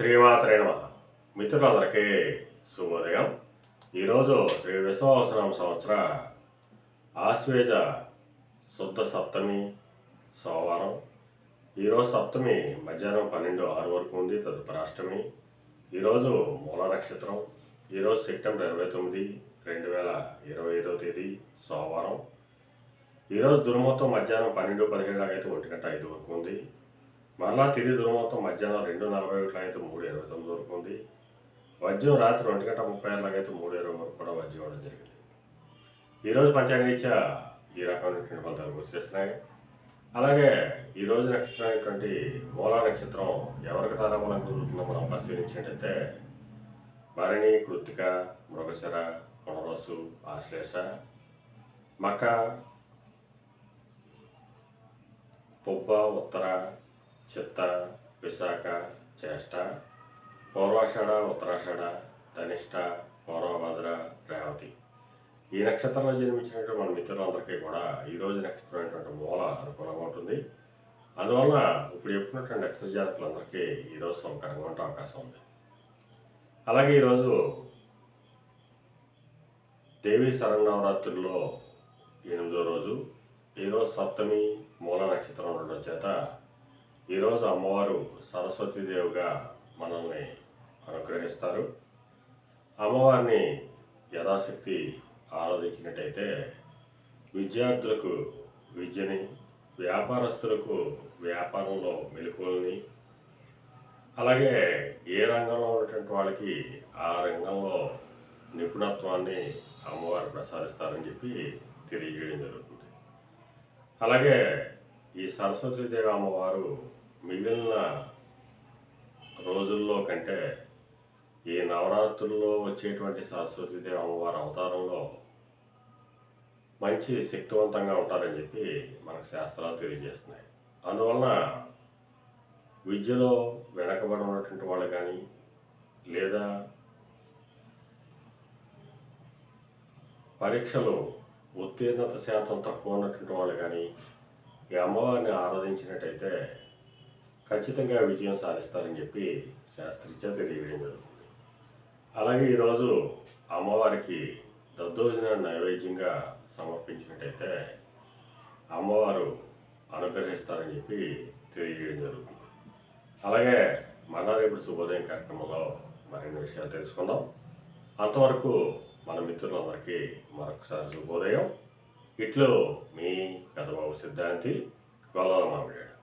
శ్రీమాత్రే నమ. మిత్రులందరికీ శుభోదయం. ఈరోజు శ్రీ విశ్వావసరం సంవత్సర ఆశ్వేజ శుద్ధ సప్తమి సోమవారం. ఈరోజు సప్తమి మధ్యాహ్నం పన్నెండు ఆరు వరకు ఉంది తదుపరి అష్టమి. ఈరోజు మూల నక్షత్రం. ఈరోజు సెప్టెంబర్ ఇరవై తొమ్మిది రెండు వేల ఇరవై ఐదవ తేదీ సోమవారం. ఈరోజు దుర్మొత్తం మధ్యాహ్నం పన్నెండు పదిహేడు అయితే ఒంటి గంట ఐదు వరకు ఉంది. మరలా తిరిగి దుర్మొత్తం మధ్యాహ్నం రెండు నలభై ఒకటి అయితే మూడు ఇరవై తొమ్మిది వరకు ఉంది. వజ్యం రాత్రి ఒంటి గంట ముప్పై ఆరులాగా అయితే మూడు ఇరవై వరకు కూడా వజ్యం ఇవ్వడం జరిగింది. ఈరోజు పంచాంగరీత్యా ఈ రకమైనటువంటి ఫలితాలు గుర్తిస్తున్నాయి అలాగే ఈరోజు నక్షత్రం అయినటువంటి మూలా నక్షత్రం ఎవరికి తారాబలం కుదురుతుందో మనం పరిశీలించినట్టయితే భరణి కృత్తిక మృగశర పునరస్సు ఆశ్లేష మక పొబ్బ ఉత్తర చిత్త విశాఖ జ్యేష్ఠ పూర్వాషాఢ ఉత్తరాషాఢ ధనిష్ట పూర్వభద్ర రేవతి. ఈ నక్షత్రంలో జన్మించినటువంటి మన మిత్రులందరికీ కూడా ఈరోజు నక్షత్రం అయినటువంటి మూల అనుకూలంగా ఉంటుంది. అందువల్ల ఇప్పుడు చెప్పినటువంటి నక్షత్ర జాతకులందరికీ ఈరోజు సౌకర్యంగా ఉండే అవకాశం ఉంది. అలాగే ఈరోజు దేవీ శరణవరాత్రుల్లో ఎనిమిదో రోజు ఈరోజు సప్తమి మూల నక్షత్రం ఉండడం చేత ఈరోజు అమ్మవారు సరస్వతీదేవిగా మనల్ని అనుగ్రహిస్తారు. అమ్మవారిని యథాశక్తి ఆరాధించినట్టయితే విద్యార్థులకు విద్యని వ్యాపారస్తులకు వ్యాపారంలో మెలకువల్ని అలాగే ఏ రంగంలో ఉన్నటువంటి వాళ్ళకి ఆ రంగంలో నిపుణత్వాన్ని అమ్మవారు ప్రసాదిస్తారని చెప్పి తెలియజేయడం జరుగుతుంది. అలాగే ఈ సరస్వతీదేవి అమ్మవారు మిగిలిన రోజుల్లో కంటే ఈ నవరాత్రుల్లో వచ్చేటువంటి సరస్వతీదేవి అమ్మవారి అవతారంలో మంచి శక్తివంతంగా ఉంటారని చెప్పి మనకు శాస్త్రాలు తెలియజేస్తున్నాయి. అందువలన విద్యలో వెనకబడి ఉన్నటువంటి వాళ్ళు కానీ లేదా పరీక్షలు ఉత్తీర్ణత శాతం తక్కువ ఉన్నటువంటి వాళ్ళు కానీ ఈ అమ్మవారిని ఆరాధించినట్టయితే ఖచ్చితంగా విజయం సాధిస్తారని చెప్పి శాస్త్రీత్యా తెలియజేయడం జరుగుతుంది. అలాగే ఈరోజు అమ్మవారికి దద్దోజన నైవేద్యంగా సమర్పించినట్టయితే అమ్మవారు అనుగ్రహిస్తారని చెప్పి తెలియజేయడం జరుగుతుంది. అలాగే మళ్ళా రేపు శుభోదయం కార్యక్రమంలో మరిన్ని విషయాలు తెలుసుకుందాం. అంతవరకు మన మిత్రులందరికీ మరొకసారి శుభోదయం. ఇట్లు మీ పెదబాబు సిద్ధాంతి గొల్లల మామిడాడు